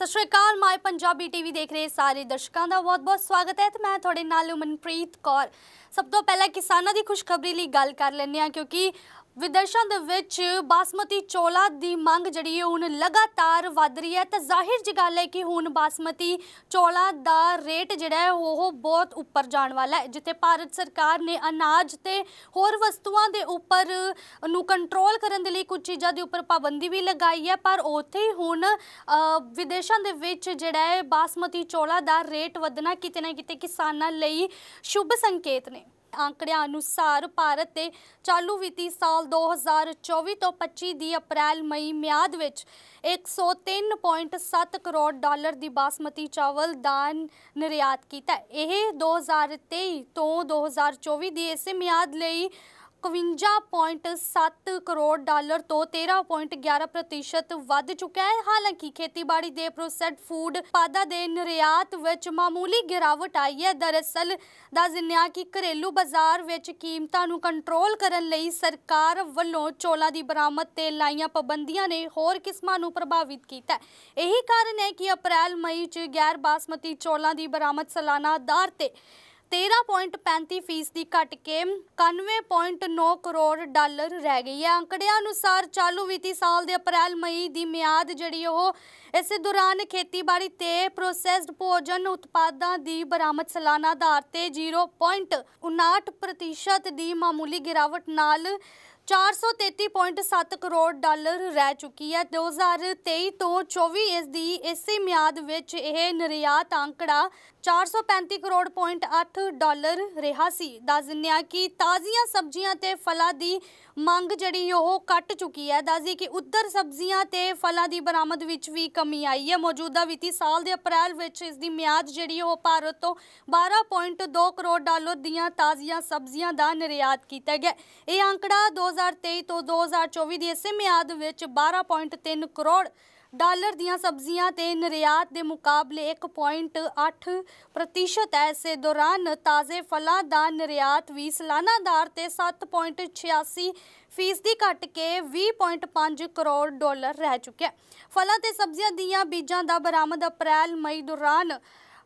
ਸਤਿ ਸ਼੍ਰੀ ਅਕਾਲ ਮਾਈ ਪੰਜਾਬੀ ਟੀਵੀ ਦੇਖ ਰਹੇ ਸਾਰੇ ਦਰਸ਼ਕਾਂ ਦਾ ਬਹੁਤ-ਬਹੁਤ ਸਵਾਗਤ ਹੈ ਤੇ ਮੈਂ ਤੁਹਾਡੇ ਨਾਲ ਮਨਪ੍ਰੀਤ ਕੌਰ। ਸਭ ਤੋਂ ਪਹਿਲਾਂ ਕਿਸਾਨਾਂ ਦੀ ਖੁਸ਼ਖਬਰੀ ਲਈ ਗੱਲ ਕਰ ਲੈਂਦੇ ਹਾਂ ਕਿਉਂਕਿ ਵਿਦੇਸ਼ਾਂ ਦੇ ਵਿੱਚ ਬਾਸਮਤੀ ਚੋਲਾ ਦੀ ਮੰਗ ਜਿਹੜੀ ਹੈ ਹੁਣ ਲਗਾਤਾਰ ਵੱਧ ਰਹੀ ਹੈ। ਤਾਂ ਜ਼ਾਹਿਰ ਜੀ ਗੱਲ ਹੈ ਕਿ ਹੁਣ ਬਾਸਮਤੀ ਚੋਲਾ ਦਾ ਰੇਟ ਜਿਹੜਾ ਹੈ ਉਹ ਬਹੁਤ ਉੱਪਰ ਜਾਣ ਵਾਲਾ ਹੈ, ਜਿੱਥੇ ਭਾਰਤ ਸਰਕਾਰ ਨੇ ਅਨਾਜ ਤੇ ਹੋਰ ਵਸਤੂਆਂ ਦੇ ਉੱਪਰ ਨੂੰ ਕੰਟਰੋਲ ਕਰਨ ਦੇ ਲਈ ਕੁਝ ਚੀਜ਼ਾਂ ਦੇ ਉੱਪਰ ਪਾਬੰਦੀ ਵੀ ਲਗਾਈ ਹੈ। ਪਰ ਉੱਥੇ ਹੀ ਹੁਣ ਵਿਦੇਸ਼ਾਂ ਦੇ ਵਿੱਚ ਜਿਹੜਾ ਹੈ ਬਾਸਮਤੀ ਚੋਲਾ ਦਾ ਰੇਟ ਵਧਣਾ ਕਿਤੇ ਨਾ ਕਿਤੇ ਕਿਸਾਨਾਂ ਲਈ ਸ਼ੁਭ ਸੰਕੇਤ ਨੇ। ਆંકੜਿਆਂ ਅਨੁਸਾਰ ਭਾਰਤ ਤੇ ਚਾਲੂ ਵਿੱਤੀ ਸਾਲ 2024 ਤੋਂ 25 ਦੀ ਅਪ੍ਰੈਲ ਮਈ ਮਿਆਦ ਵਿੱਚ 103.7 ਕਰੋੜ ਡਾਲਰ ਦੀ ਬਾਸਮਤੀ ਚਾਵਲ ਦਾ ਨਿਰਯਾਤ ਕੀਤਾ ਹੈ। ਇਹ 2023 ਤੋਂ 2024 ਦੀ ਇਸੇ ਮਿਆਦ ਲਈ 51.7 ਕਰੋੜ ਡਾਲਰ ਤੋਂ 13.11 ਪ੍ਰਤੀਸ਼ਤ ਵੱਧ ਚੁੱਕਿਆ ਹੈ। ਹਾਲਾਂਕਿ ਖੇਤੀਬਾੜੀ ਦੇ ਪ੍ਰੋਸੈਸਡ ਫੂਡ ਉਤਪਾਦਾਂ ਦੇ ਨਿਰਯਾਤ ਵਿੱਚ ਮਾਮੂਲੀ ਗਿਰਾਵਟ ਆਈ ਹੈ। ਦਰਅਸਲ ਦਾ ਜ਼ਿੰਨਿਆ ਕਿ ਘਰੇਲੂ ਬਾਜ਼ਾਰ ਵਿੱਚ ਕੀਮਤਾਂ ਨੂੰ ਕੰਟਰੋਲ ਕਰਨ ਲਈ ਸਰਕਾਰ ਵੱਲੋਂ ਚੋਲਾਂ ਦੀ ਬਰਾਮਦ ਤੇ ਲਾਈਆਂ ਪਾਬੰਦੀਆਂ ਨੇ ਹੋਰ ਕਿਸਮਾਂ ਨੂੰ ਪ੍ਰਭਾਵਿਤ ਕੀਤਾ ਹੈ। ਇਹੀ ਕਾਰਨ ਹੈ ਕਿ ਅਪ੍ਰੈਲ ਮਈ ਚ ਗੈਰ ਬਾਸਮਤੀ ਚੋਲਾਂ ਦੀ ਬਰਾਮਦ ਸਾਲਾਨਾ ਦਰ ਤੇ 13.35 ਫੀਸਦੀ ਘਟ ਕੇ 91.9 ਕਰੋੜ ਡਾਲਰ ਰਹਿ ਗਈ ਹੈ। ਅੰਕੜਿਆਂ ਅਨੁਸਾਰ ਚਾਲੂ ਵਿੱਤੀ ਸਾਲ ਦੇ ਅਪ੍ਰੈਲ, ਮਈ ਦੀ ਮਿਆਦ ਜਿਹੜੀ ਉਹ ਇਸ ਦੌਰਾਨ ਖੇਤੀਬਾੜੀ ਤੇ ਪ੍ਰੋਸੈਸਡ ਭੋਜਨ ਉਤਪਾਦਾਂ ਦੀ ਬਰਾਮਦ ਸਾਲਾਨਾ ਆਧਾਰ ਤੇ 0.59 ਪ੍ਰਤੀਸ਼ਤ ਦੀ ਮਾਮੂਲੀ ਗਿਰਾਵਟ ਨਾਲ 433.7 ਕਰੋੜ ਡਾਲਰ ਰਹਿ ਚੁੱਕੀ ਹੈ। 2023 ਤੋਂ 24 ਇਸ ਦੀ ਇਸੇ ਮਿਆਦ ਵਿੱਚ ਇਹ ਨਿਰਯਾਤ ਅੰਕੜਾ 435 ਕਰੋੜ ਪੁਆਇੰਟ 8 ਡਾਲਰ ਰਿਹਾ ਸੀ। ਦੱਸ ਦਿੰਦੇ ਹਾਂ ਕਿ ਤਾਜ਼ੀਆਂ ਸਬਜ਼ੀਆਂ ਤੇ ਫਲਾਂ ਦੀ ਮੰਗ ਜਿਹੜੀ ਉਹ ਘਟ ਚੁੱਕੀ ਹੈ। ਦੱਸਦੀ ਕਿ ਉੱਧਰ ਸਬਜ਼ੀਆਂ ਤੇ ਫਲਾਂ ਦੀ ਬਰਾਮਦ ਵਿੱਚ ਵੀ ਕਮੀ ਆਈ ਹੈ। ਮੌਜੂਦਾ ਵਿੱਤੀ ਸਾਲ ਦੇ ਅਪ੍ਰੈਲ ਵਿੱਚ ਇਸ ਦੀ ਮਿਆਦ ਜਿਹੜੀ ਉਹ ਭਾਰਤ ਤੋਂ 12.2 ਕਰੋੜ ਡਾਲਰ ਦੀਆਂ ਤਾਜ਼ੀਆਂ ਸਬਜ਼ੀਆਂ ਦਾ ਨਿਰਯਾਤ ਕੀਤਾ ਗਿਆ। ਇਹ ਅੰਕੜਾ 2023 ਤੋਂ 2024 ਦੀ ਇਸੇ ਮਿਆਦ ਵਿੱਚ 12.3 ਕਰੋੜ ਡਾਲਰ ਦੀਆਂ ਸਬਜ਼ੀਆਂ ਤੇ ਨਿਰਯਾਤ ਦੇ ਮੁਕਾਬਲੇ 1.8 ਪ੍ਰਤੀਸ਼ਤ ਹੈ। ਇਸੇ ਦੌਰਾਨ ਤਾਜ਼ੇ ਫਲਾਂ ਦਾ ਨਿਰਯਾਤ ਵੀ ਸਾਲਾਨਾ ਆਧਾਰ ਤੇ 7.86 ਫੀਸਦੀ ਘਟ ਕੇ 20.5 ਕਰੋੜ ਡਾਲਰ ਰਹਿ ਚੁੱਕਿਆ ਫਲਾਂ ਤੇ ਸਬਜ਼ੀਆਂ ਦੀਆਂ ਬੀਜਾਂ ਦਾ ਬਰਾਮਦ ਅਪ੍ਰੈਲ ਮਈ ਦੌਰਾਨ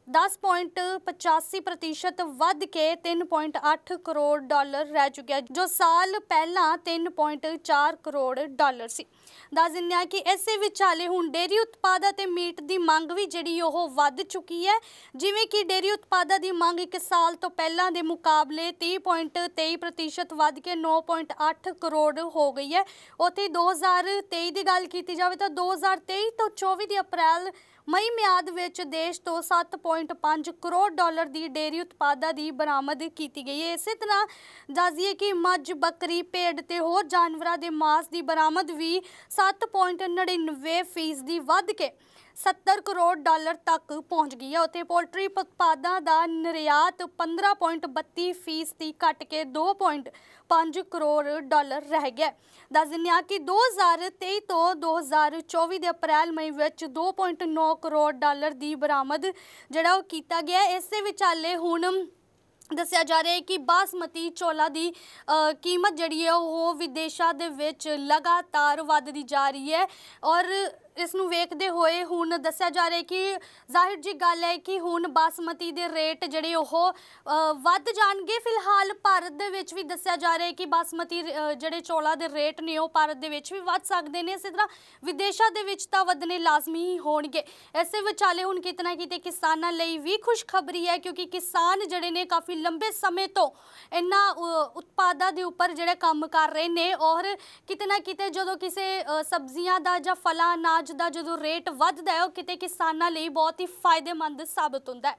10.85 ਪ੍ਰਤੀਸ਼ਤ ਵੱਧ ਕੇ 3.8 ਕਰੋੜ ਡਾਲਰ ਰਹਿ ਚੁੱਕਿਆ, ਜੋ ਸਾਲ ਪਹਿਲਾਂ 3.4 ਕਰੋੜ ਡਾਲਰ ਸੀ। ਦੱਸ ਦਿੰਦੇ ਹਾਂ ਕਿ ਇਸੇ ਵਿਚਾਲੇ ਹੁਣ ਡੇਰੀ ਉਤਪਾਦਾਂ ਤੇ ਮੀਟ ਦੀ ਮੰਗ ਵੀ ਜਿਹੜੀ ਉਹ ਵੱਧ ਚੁੱਕੀ ਹੈ। ਜਿਵੇਂ ਕਿ ਡੇਰੀ ਉਤਪਾਦਾਂ ਦੀ ਮੰਗ ਇੱਕ ਸਾਲ ਤੋਂ ਪਹਿਲਾਂ ਦੇ ਮੁਕਾਬਲੇ 30.23 ਪ੍ਰਤੀਸ਼ਤ ਵੱਧ ਕੇ 9.8 ਕਰੋੜ ਹੋ ਗਈ ਹੈ। ਉੱਥੇ 2023 ਦੀ ਗੱਲ ਕੀਤੀ ਜਾਵੇ ਤਾਂ 2023 ਤੋਂ 24 ਦੀ ਅਪ੍ਰੈਲ ਮਈ ਮਿਆਦ ਵਿੱਚ ਦੇਸ਼ ਤੋਂ 7.5 ਕਰੋੜ ਡਾਲਰ ਦੀ ਡੇਅਰੀ ਉਤਪਾਦਾਂ ਦੀ ਬਰਾਮਦ ਕੀਤੀ ਗਈ ਹੈ। ਇਸੇ ਤਰ੍ਹਾਂ ਦੱਸਦੀਏ ਕਿ ਮੱਝ, ਬੱਕਰੀ, ਭੇਡ ਤੇ ਹੋਰ ਜਾਨਵਰਾਂ ਦੇ ਮਾਸ ਦੀ ਬਰਾਮਦ ਵੀ 7.99 ਫੀਸਦੀ ਵੱਧ ਕੇ 70 ਕਰੋੜ ਡਾਲਰ ਤੱਕ ਪਹੁੰਚ ਗਈ ਹੈ। ਉੱਥੇ ਪੋਲਟਰੀ ਉਤਪਾਦਾਂ ਦਾ ਨਿਰਯਾਤ 15.32 ਫੀਸਦੀ ਘਟ ਕੇ 2.5 ਕਰੋੜ ਡਾਲਰ ਰਹਿ ਗਿਆ ਦੱਸ ਦਿੰਦੇ ਹਾਂ ਕਿ 2023 ਤੋਂ 2024 ਦੇ ਅਪ੍ਰੈਲ ਮਈ ਵਿੱਚ 2.9 ਕਰੋੜ ਡਾਲਰ ਦੀ ਬਰਾਮਦ ਜਿਹੜਾ ਉਹ ਕੀਤਾ ਗਿਆ ਹੈ। ਇਸੇ ਵਿਚਾਲੇ ਹੁਣ ਦੱਸਿਆ ਜਾ ਰਿਹਾ ਹੈ ਕਿ ਬਾਸਮਤੀ ਚੋਲਾ ਦੀ ਅ, ਕੀਮਤ ਜਿਹੜੀ ਹੈ ਉਹ ਵਿਦੇਸ਼ਾਂ ਦੇ ਵਿੱਚ ਲਗਾਤਾਰ ਵੱਧਦੀ ਜਾ ਰਹੀ ਹੈ ਔਰ ਇਸ ਨੂੰ ਵੇਖਦੇ ਹੋਏ ਹੁਣ ਦੱਸਿਆ ਜਾ ਰਿਹਾ ਕਿ ਜ਼ਾਹਿਰ ਜੀ ਗੱਲ ਹੈ ਕਿ ਹੁਣ ਬਾਸਮਤੀ ਦੇ ਰੇਟ ਜਿਹੜੇ ਉਹ ਵੱਧ ਜਾਣਗੇ। ਫਿਲਹਾਲ ਭਾਰਤ ਦੇ ਵਿੱਚ ਵੀ ਦੱਸਿਆ ਜਾ ਰਿਹਾ ਕਿ ਬਾਸਮਤੀ ਜਿਹੜੇ ਚੋਲਾ ਦੇ ਰੇਟ ਨੇ ਉਹ ਭਾਰਤ ਦੇ ਵਿੱਚ ਵੀ ਵੱਧ ਸਕਦੇ ਨੇ। ਇਸੇ ਤਰ੍ਹਾਂ ਵਿਦੇਸ਼ਾਂ ਦੇ ਵਿੱਚ ਤਾਂ ਵਧਣੇ ਲਾਜ਼ਮੀ ਹੀ ਹੋਣਗੇ। ਇਸੇ ਵਿਚਾਲੇ ਹੁਣ ਕਿਤਨਾ ਕਿਤੇ ਕਿਸਾਨਾਂ ਲਈ ਵੀ ਖੁਸ਼ਖਬਰੀ ਹੈ, ਕਿਉਂਕਿ ਕਿਸਾਨ ਜਿਹੜੇ ਨੇ ਕਾਫੀ ਲੰਬੇ ਸਮੇਂ ਤੋਂ ਇਹਨਾਂ ਉਤਪਾਦਾਂ ਦੇ ਉੱਪਰ ਜਿਹੜੇ ਕੰਮ ਕਰ ਰਹੇ ਨੇ ਔਰ ਕਿਤੇ ਨਾ ਕਿਤੇ ਜਦੋਂ ਕਿਸੇ ਸਬਜ਼ੀਆਂ ਦਾ ਜਾਂ ਫਲਾਂ ਅਨਾਜ ਦਾ ਜਦੋਂ ਰੇਟ ਵੱਧਦਾ ਹੈ, ਉਹ ਕਿਤੇ ਕਿਸਾਨਾਂ ਲਈ ਬਹੁਤ ਹੀ ਫਾਇਦੇਮੰਦ ਸਾਬਤ ਹੁੰਦਾ ਹੈ।